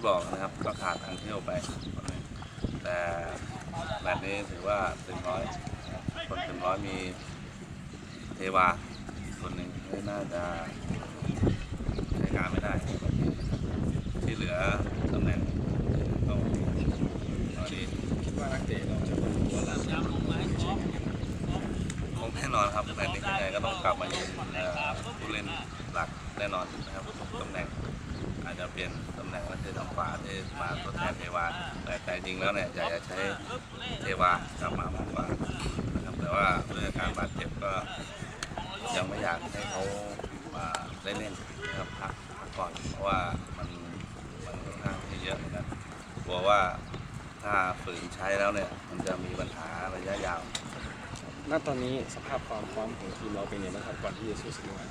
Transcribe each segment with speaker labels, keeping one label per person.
Speaker 1: ที่บอกนะครับก็ขาดทางเที่ยวไป แต่แบบนี้ถือว่าเต็มร้อยคนเต็มร้อยมีเทวาคนหนึ่งไม่น่าจะใช้การไม่ได้ ที่เหลือตำแหน่งก็ตอนนี้
Speaker 2: คิดว่านักเตะเราจะเป็นตัวหลัก
Speaker 1: คงแน่นอนครับแมตช์นี้ยังไงก็ต้องกลับมายืนเอ่ผู้เล่นหลักแน่นอนนะครับตำแหน่งอาจจะเปลี่ยน่าที่มาทดแทนเทวาแต่แต่จริงแล้วเนี่ยอยากจะใช้เทวากลับมามากกว่านะครับแต่ว่าด้วยอาการบาดเจ็บก็ยังไม่อยากให้เขามาเล่นนะครับพักก่อนเพราะว่ามันมันค่อนข้างที่เยอะเหมือนกันกลัวว่าถ้าฝืนใช้แล้วเนี่ย มันจะมีปัญหาระยะยาว
Speaker 2: ณตอนนี้สภาพความพร้อมของทีมเราเป็นยังไงบ้างครับก่อนที่จะสู้ศึกวัน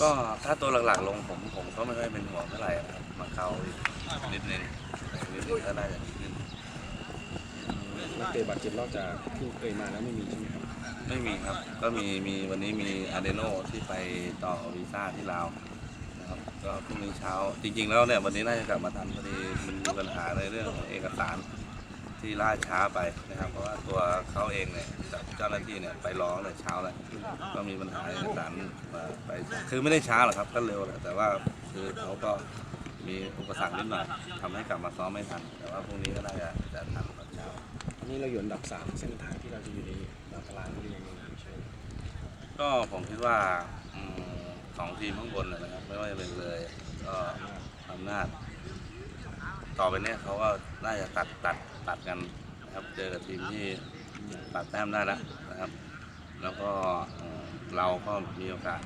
Speaker 1: ก็ถ้าตัวหลักๆลงผมผมก็ไม่ค่อยเป็นห่วงเท่าไหร่นะครับมาเขาอีกนิดนึงนิดนึงก็น่าจะดีขึ้น
Speaker 2: นักเตะบาดเจ็บนอกจากที่เคยมาแล้วไม่มีใช่ไหมครับ
Speaker 1: ไม่มีครับ ก็มีมีวันนี้มีอาเดโนที่ไปต่อวีซ่าที่ลาวนะครับก็พรุ่งนี้เช้าจริงๆแล้วเนี่ยวันนี้น่าจะกลับมาทันพอดีมันมีปัญหาในเรื่องของเอกสาร ที่ล่าช้าไปนะครับ เพราะว่าตัวเขาเองเนี่ยกับเจ้าหน้าที่เนี่ยไปร้องแต่เช้าแล้วก็มีปัญหาเอกสารมาไปคือไม่ได้ช้าหรอกครับก็เร็วแหละแต่ว่าคือเขาก็มีอุปสรรคนิดหน่อยทำให้กลับมาซ้อมไม่ทัน แต่ว่าพรุ่งนี้ก็น่าจะจะทันตอนเช้า
Speaker 2: อันนี้เราอยู่อันดับสามเส้นทางที่เราจะอยู่ในตารางหรือยังไงไม่ใช่
Speaker 1: ก็ผมคิดว่าอืมสองทีมข้างบนนะนะครับ ไม่ว่าจะเป็นเลยก็อำนาจ ต่อไปเนี่ยเขาก็น่าจะตัดตัดตัดกันนะครับเจอกับทีมที่ตัดแต้มได้แล้วนะครับ แล้วก็เอ่อเราก็มีโอกาส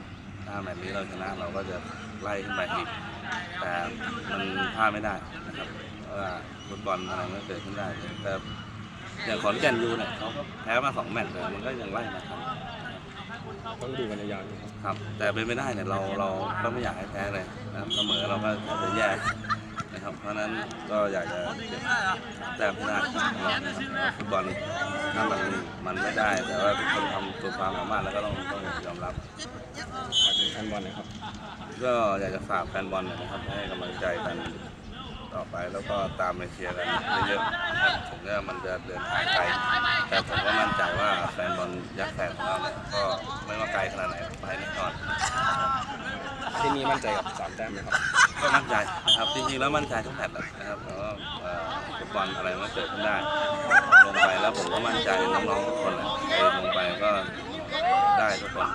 Speaker 1: ถ้าแมตช์นี้เราชนะเราก็จะไล่ขึ้นไปอีก แต่มันพลาดไม่ได้นะครับเพราะว่าฟุตบอลอะไรมันเกิดขึ้นได้แต่อย่างขอนแก่นยูเนี่ยเขาก็แพ้มาสองแมตช์เลยมันก็ยังไล่มาทัน
Speaker 2: ต้องดูกันยาวๆนะครับ
Speaker 1: ครับ แต่เป็นไม่ได้เนี่ยเราเราก็ไม่อยากให้แพ้เลยนะครับเสมอเราก็จะแย่นะ ครับ เพราะฉะนั้นก็อยากจะเก็บแต้มให้ได้นะครับฟุตบอลถ้ามันมันไม่ได้ แต่ว่าทุกคนทำตัวความสามารถแล้วก็ต้องต้องยอมรับ
Speaker 2: ฝากถึงแฟนบอลหนะครับ
Speaker 1: ก็อยากจะฝากแฟนบอลหน่อยนะครับให้กำลังใจกันต่อไปแล้วก็ตามไปเชียร์กันเยอะๆนะครับถึงแม้มันจะเดินทางไกลแต่ผมก็มั่นใจว่าแฟนบอลยักษ์แฝดของเราเนี่ยก็ไม่ว่าไกลขนาดไหนไปแน่นอน
Speaker 2: ที่นี่มั่นใจกับสามแต้มไหมครับ
Speaker 1: ก็มั่นใจนะครับจริงๆแล้วมั่นใจทุกแมตช์แหละนะครับแล้วก็เอ่อฟุตบอลอะไรมันก็เกิดขึ้นได้ ลงไปแล้วผมก็มั่นใจน้องๆทุกคนแหละเดินลงไปก็ได้ทุกคน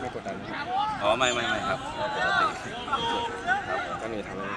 Speaker 2: ไม่กดดันนะครับ
Speaker 1: อ๋อไม่ไม่ไม่ครับก็ปกติครับ
Speaker 2: ก็เลยทำให้